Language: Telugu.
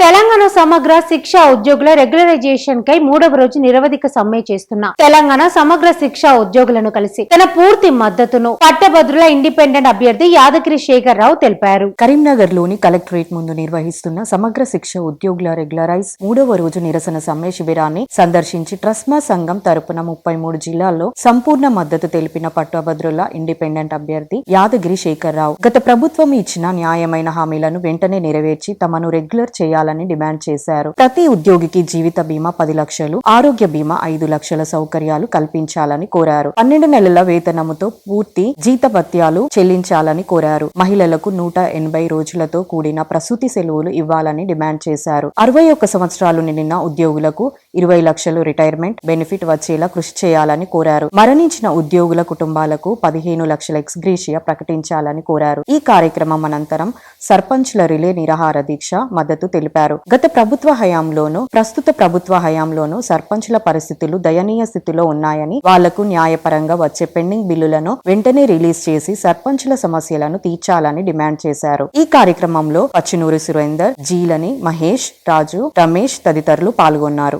తెలంగాణ సమగ్ర శిక్ష ఉద్యోగుల రెగ్యులరైజేషన్ కై మూడవ రోజు నిరవధిక సమ్మె చేస్తున్న. తెలంగాణ సమగ్ర శిక్ష ఉద్యోగులను కలిసి తన పూర్తి మద్దతును పట్టభద్రుల ఇండిపెండెంట్ అభ్యర్థి యాదగిరి శేఖర్ రావు తెలిపారు. కరీంనగర్లోని కలెక్టరేట్ ముందు నిర్వహిస్తున్న సమగ్ర శిక్ష ఉద్యోగుల రెగ్యులరైజ్ మూడవ రోజు నిరసన సమ్మె శిబిరాన్ని సందర్శించి ట్రస్మా సంఘం తరపున ముప్పై మూడు జిల్లాల్లో సంపూర్ణ మద్దతు తెలిపిన పట్టభద్రుల ఇండిపెండెంట్ అభ్యర్థి యాదగిరి శేఖర్ రావు గత ప్రభుత్వం ఇచ్చిన న్యాయమైన హామీలను వెంటనే నెరవేర్చి తమను రెగ్యులర్ చేయాలని డిమాండ్ చేశారు. ప్రతి ఉద్యోగికి జీవిత బీమా పది లక్షలు ఆరోగ్య బీమా ఐదు లక్షల సౌకర్యాలు కల్పించాలని కోరారు. పన్నెండు నెలల వేతనముతో పూర్తి జీతభత్యాలు చెల్లించాలని కోరారు. మహిళలకు నూట ఎనభై రోజులతో కూడిన ప్రసూతి సెలవులు ఇవ్వాలని డిమాండ్ చేశారు. అరవై ఒక్క సంవత్సరాలు నిండిన ఉద్యోగులకు ఇరవై లక్షలు రిటైర్మెంట్ బెనిఫిట్ వచ్చేలా కృషి చేయాలని కోరారు. మరణించిన ఉద్యోగుల కుటుంబాలకు పదిహేను లక్షల ఎక్స్గ్రీషియా ప్రకటించాలని కోరారు. ఈ కార్యక్రమం అనంతరం సర్పంచ్ల రిలే నిరాహార దీక్ష మద్దతు తెలిపారు. గత ప్రభుత్వ హయాంలోనూ ప్రస్తుత ప్రభుత్వ హయాంలోనూ సర్పంచుల పరిస్థితులు దయనీయ స్థితిలో ఉన్నాయని వాళ్ళకు న్యాయపరంగా వచ్చే పెండింగ్ బిల్లులను వెంటనే రిలీజ్ చేసి సర్పంచుల సమస్యలను తీర్చాలని డిమాండ్ చేశారు. ఈ కార్యక్రమంలో పచ్చినూరి సురేందర్ జీలని మహేష్ రాజు రమేష్ తదితరులు పాల్గొన్నారు.